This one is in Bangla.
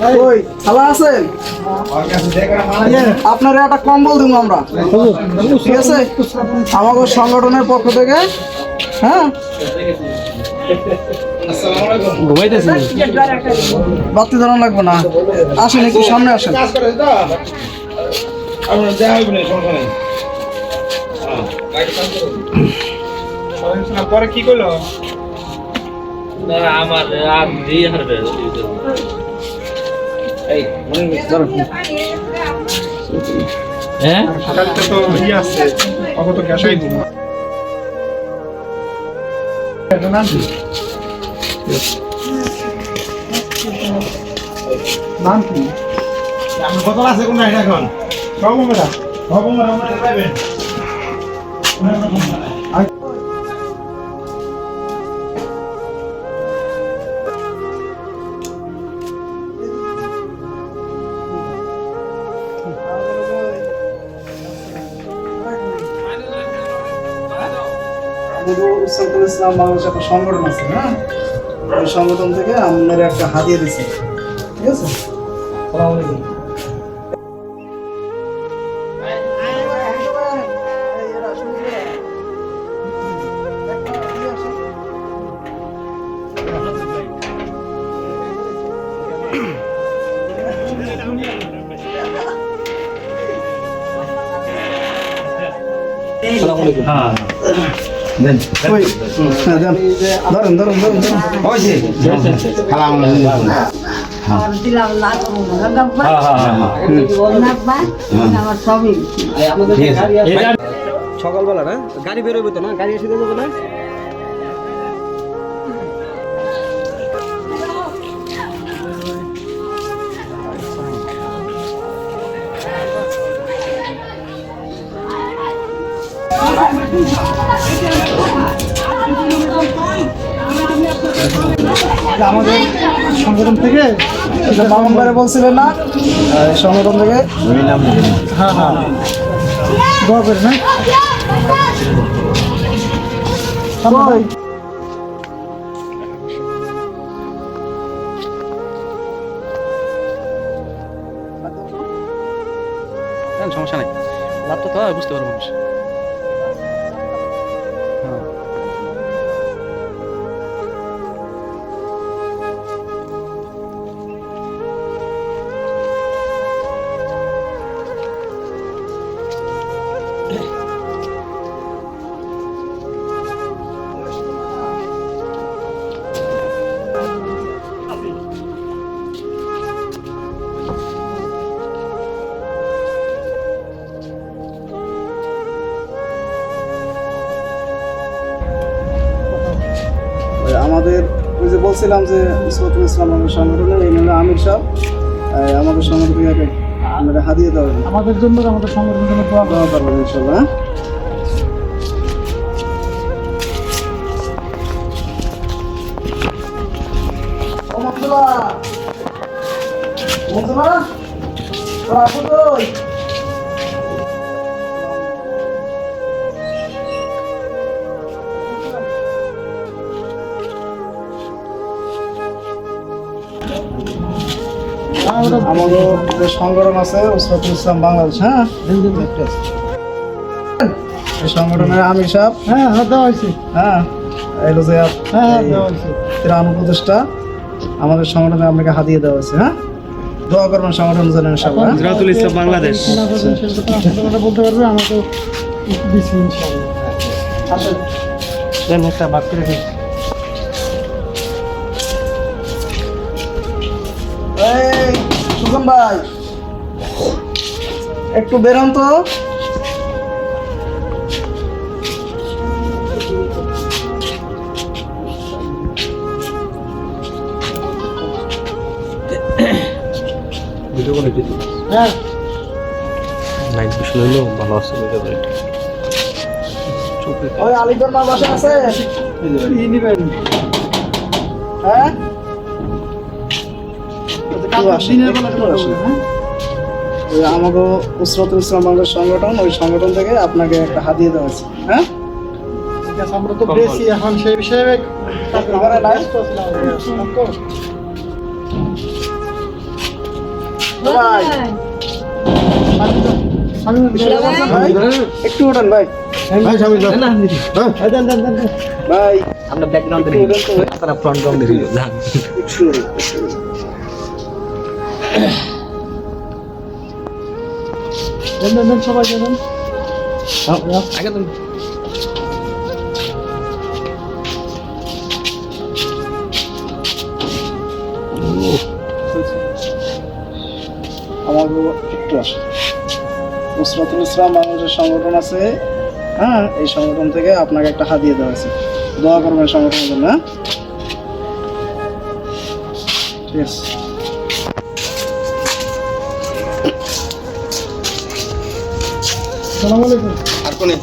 ওই ভালো আছেন আপনার একটা কম্বল দিব আমরা। ঠিক আছে? আমাদের সংগঠনের পক্ষ থেকে হ্যাঁ? বাতি ধরানো লাগবে না। আসেন একটু সামনে আসেন। পরে কি করল? আমার আর দিয়ে হারবে হ্যাঁ? তো ইয়ে আছে তো গ্যাসাই দিব নাম কি? আমি কত আছে কোন এখন? সবমেরা সবমেরা আমরা যাবেন সাইফুল ইসলাম বাংলাদেশ একটা সংগঠন আছে হ্যাঁ? ওই সংগঠন থেকে আপনার একটা হাতিয়ে দিচ্ছে ঠিক আছে? সালাম আলাইকুম। হ্যাঁ। ধরেন ধরেন ধরেন ধরেন। আমার সবই। সকালবেলা না? গাড়ি বেরোবে তো না? গাড়ি এসে দেবে না? আমাদের সংগঠন থেকে ভাই বলছিলেন না এই সংগঠন থেকে? হ্যাঁ হ্যাঁ। দোয়া করেন হ্যাঁ। সমস্যা নাই? লাভটা তো হয়, বুঝতে পারব মানুষ। আমাদের ওই যে বলছিলাম যে ইসমাতুল ইসলাম আমাদের সংগঠনের এই নামে আমির সাহেব আমাদের সংগঠন থেকে আপনারা হাদিয়ে দেওয়া আমাদের জন্য আমাদের সংগঠনের জন্য দোয়া দেওয়া পারবেন ইনশাল্লাহ আমাদের যে সংগঠন আছে ইসলাম বাংলাদেশ হ্যাঁ? এই সংগঠনের আমির সাহেব হ্যাঁ? হ্যাঁ দেওয়া হয়েছে। হ্যাঁ? এলো যে হ্যাঁ দেওয়া হয়েছে। ত্রাণ উপদেষ্টা আমাদের সংগঠনে আপনাকে হাতিয়ে দেওয়া হয়েছে হ্যাঁ? দোয়া করবেন সংগঠন জানেন ইনশাআল্লাহ হ্যাঁ? ইসলাম বাংলাদেশ। বলতে পারবে আমরা তো দিচ্ছি ইনশাআল্লাহ। আসেন একটা বাদ করে দিই ভাই। একটু বেরোন তো। ভিডিও করে হ্যাঁ নাইট ভালো আছে ওই আলিগড় মা বাসা আছে। হ্যাঁ? আমাকে উসরাতুল ইসলাম সংগঠন ওই সংগঠন থেকে আপনাকে একটা হাতিয়ে দেওয়া হয়েছে হ্যাঁ? আমরা তো বেশি এখন সেই বিষয়ে একটু ওঠান ভাই। ভাই হ্যাঁ আমরা ব্যাকগ্রাউন্ডে ফ্রন্ট গ্রাউন্ডে সবাই দেন আগে তুমি আমার একটু আসে। নুসরাতুল ইসলাম বাংলাদেশের সংগঠন আছে। হ্যাঁ এই সংগঠন থেকে আপনাকে একটা হাতিয়ে দেওয়া আছে দোয়া করবেন সংগঠনের জন্য হ্যাঁ? ঠিক আছে। সালাম আলাইকুম। আর কোনে?